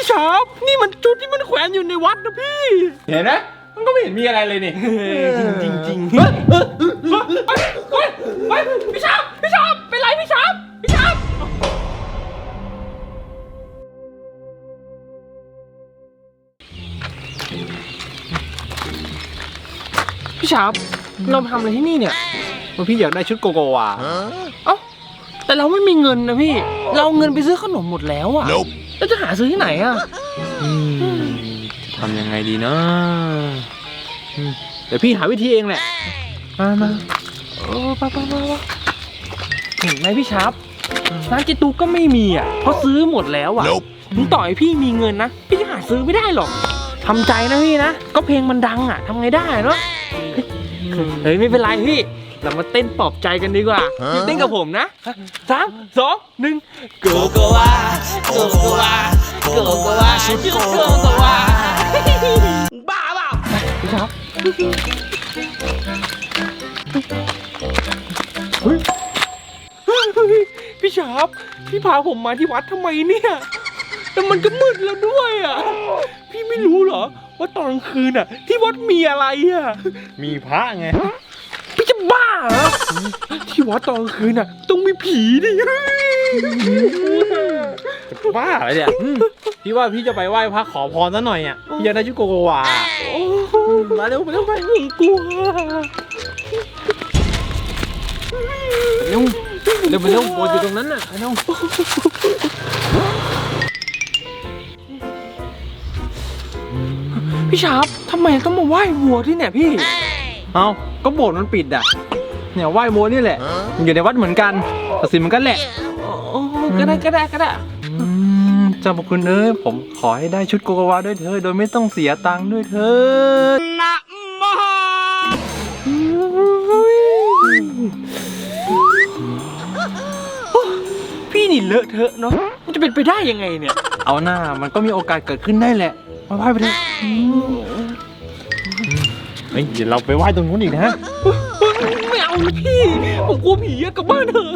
พี่ชอบนี่มันชุดที่มันแขวนอยู่ในวัดนะพี่ เห็นไหมมันก็ไม่เห็นมีอะไรเลยนี่จริงจริงๆเฮ้ยเฮ้ยเฮ้ยเฮ้ยพี่ชอบพี่ชอบเป็นไรพี่ชอบพี่ชอบพี่ชอบเราทำอะไรที่นี่เนี่ยว่าพี่อยากได้ชุดโกโกวาเอ้าแต่เราไม่มีเงินนะพี่ เราเอาเงินไปซื้อขนมหมดแล้วอะ แล้วจะหาซื้อที่ไหนอะทำยังไงดีนะอืมเดี๋ยวพี่หาวิธีเองแหละ มามาโอ้ปะปะปะปะเห็นไหมพี่ชาร์ปร้านเจตุกก็ไม่มีอะเพราะซื้อหมดแล้วอะถึงต่อยพี่มีเงินนะ พี่จะหาซื้อไม่ได้หรอกทำใจนะพี่นะ ก็เพลงมันดังอะทำไงได้เนาะเฮ้ยไม่เป็นไรพี่ เรามาเต้นปลอบใจกันดีกว่าพี่เต้นกับผมนะสามสองหนึ่งโกโกวาโกโกวาโกโกวาชุดโกโกวาบ้าเปล่าพี่ชาร์ปเฮ้ยพี่ชาร์ปพี่พาผมมาที่วัดทำไมเนี่ยแต่มันก็มืดแล้วด้วยอะ พี่ไม่รู้เหรอ ว่าตอนกลางคืนอะ ที่วัดมีอะไรอะ มีพระไงพี่จะ บ้าเหรอที่วัดตอนกลางคืนอะ ต้องมีผีดิบ้าอะไรเนี่ยอืมพี่ว่าพี่จะไปไหว้พระขอพรซะหน่อยอะพี่อยากได้ชุดโกโกวาโอ้มาเร็วมาเร็วไปผมกลัวเร็วเร็วไปเร็วโบนอยู่ตรงนั้นน่ะเร็วพี่ชาร์ปทำไมต้องมาไหว้วัวที่เนี่ยพี่ เอา ก็โบสถ์มันปิดอะ เนี่ยไหว้โมนี่แหละ อยู่ในวัดเหมือนกันแต่สินมันก็แหละโอ้ก็ได้ก็ได้ก็ได้อืมเจ้าพระคุณเอ้ยผมขอให้ได้ชุดโกโกวาด้วยเธอะโดยไม่ต้องเสียตังค์ด้วยเธอนะมหาพี่นี่เลอะเทอะเนาะ มันจะเป็นไปได้ยังไงเนี่ย เอาหน้ามันก็มีโอกาสเกิดขึ้นได้แหละมาไหว้ไปเถอะเฮ้ยเดี๋ยวเราไปไหว้ตรงนู้นอีกนะ ไม่เอาเลยพี่ผมกลัวผีอะกลับบ้านเถอะ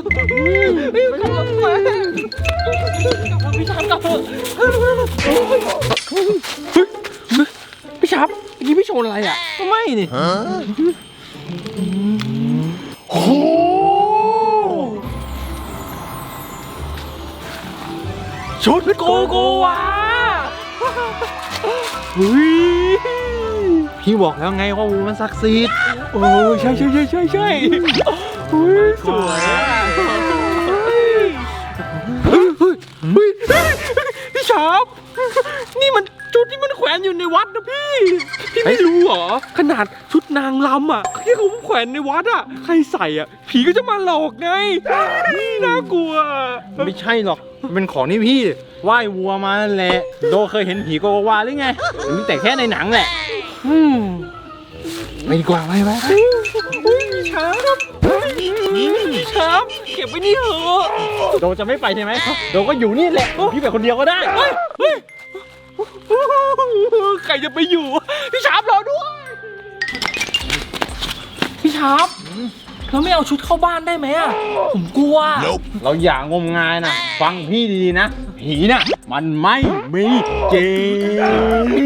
เฮ้ยกลับมากลับมาพี่ชามกลับเถอะเฮ้ยพี่ชามเมื่อกี้พี่โชว์อะไรอะก็ไม่นี่โอ้ชุดโกโกวาเฮ้ย พี่บอกแล้วไงว่าวูมันศักดิ์สิทธิ์โอ้ใช่ใช่ใช่ใช่ใช่เฮ้ยสวยอะเฮ้ยเฮ้ยเฮ้ยเฮ้ยพี่ชาร์ปนี่มันชุดที่มันแขวนอยู่ในวัดนะพี่ พี่ไม่รู้เหรอ ขนาดชุดนางรำอะที่เขาแขวนในวัดอะ ใครใส่อะ ผีก็จะมาหลอกไงน่ากลัว ไม่ใช่หรอกมันเป็นของที่พี่ไหว้วัวมานั่นแหละ โดเคยเห็นผีโกโกวาหรือไงมันมีแต่แค่ในหนังแหละ อืมไปดีกว่าไปไปไปอุ้ยพี่ชาร์ปพี่ชาร์ปเก็บไว้นี่เถอะโดจะไม่ไปใช่ไหมโดก็อยู่นี่แหละพี่ไปคนเดียวก็ได้เฮ้ยเฮ้ยใครจะไปอยู่ พี่ชาร์ปรอด้วย พี่ชาร์ปเราไม่เอาชุดเข้าบ้านได้ไหมอะผมกลัว เราอย่างงมงายนะ ฟังพี่ดีๆนะ ผีน่ะ มันไม่มีจริ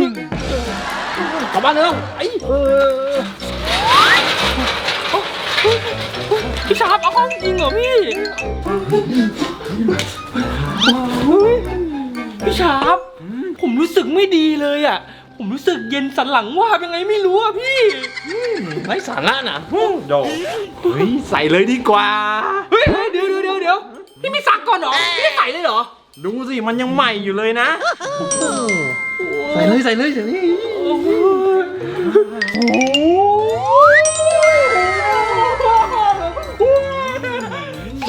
งก ลับบ้านเร็วไอ้เออพี่ชาร์ปเอาเข้าจริงเหรอพี่พี่ชาร์ปผมรู้สึกไม่ดีเลยอะ ผมรู้สึกเย็นสันหลังว่าบยังไงไม่รู้อะพี่ไร้สาระนะโดเฮ้ยใส่เลยดีกว่า เฮ้ยเดี๋ยวเดี๋ยวเดี๋ยวเดี๋ยวพี่ไม่ซักก่อนเหรอพี่ไม่ใส่เลยเหรอ ดูสิมันยังใหม่อยู่เลยนะ ใส่เลยใส่เลยใส่เลย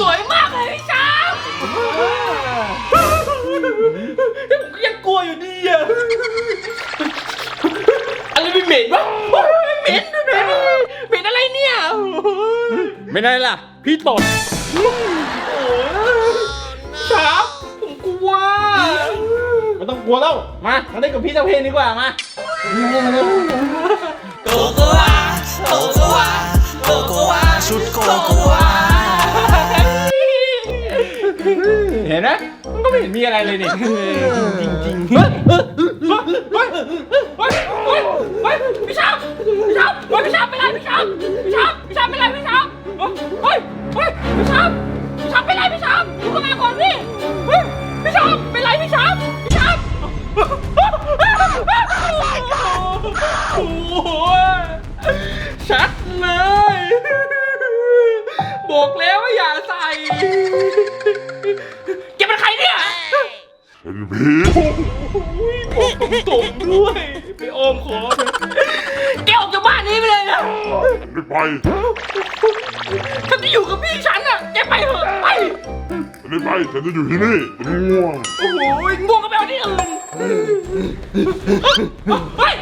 สวยมากเลยพี่ชามผมก็ยังกลัวอยู่ดีอะอะไรไม่เหม็นวะเหม็นเหม็นเหม็นอะไรเนี่ยไม่ได้ล่ะ พี่ตดชามผมกลัวไม่ต้อง กลัวแล้ว มามาเล่นกับพี่เจ้าเพลงดีกว่ามาโกโกวาโกโกวาโกโกวาชุดโกโกวาเห็นไหมมันก็ไม่เห็นมีอะไรเลยนี่ จริงจริงเฮ้ยเฮ้ยเฮ้ยเฮ้ยพี่ชาบพี่ชางไปพี่ชาบไปเลยพี่ชาบ บอกแล้วว่าอย่าใส่แกเป็นใครเนี่ยฉันผีบอกตรงด้วย ไปอ้อมขอแกออกจากบ้านนี้ไปเลยนะไม่ไปฉันจะอยู่กับพี่ฉันอะ แกไปเถอะไป ไม่ไปฉันจะอยู่ที่นี่ง่วงโอ้ยง่วงก็ไปเอาที่อื่นเฮ้ย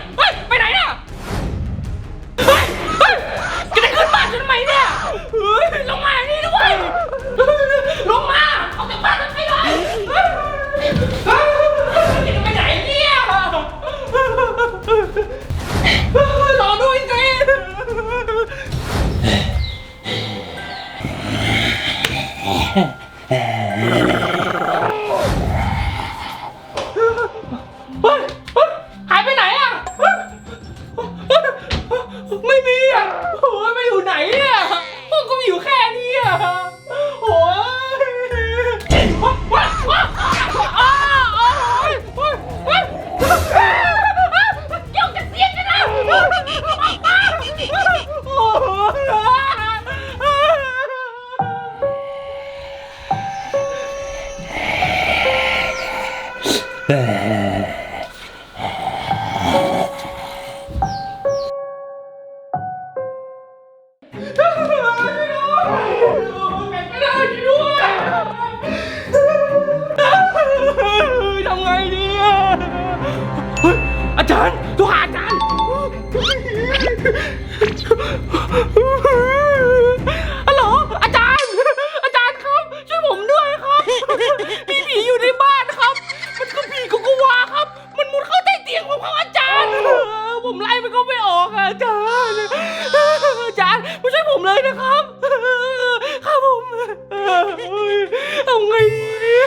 ทำไงเนี่ย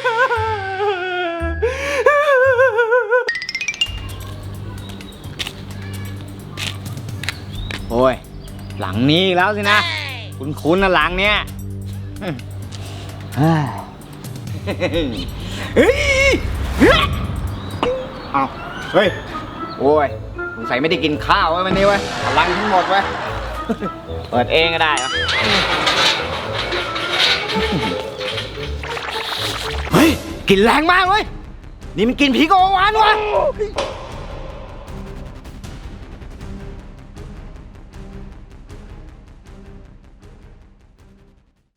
โอ้ย หลังนี้อีกแล้วสินะ คุณคุณนะหลังเนี้ยเฮ้ยเฮ้ยเอาเฮ้ย โอ้ยสงสัยไม่ได้กินข้าวไว้วันนี้เว้ยพลังทั้งหมดเว้ย เปิดเองก็ได้วะเฮ้ กลินแรงมากเว้ยนี่มันกลินผีกองวานวะ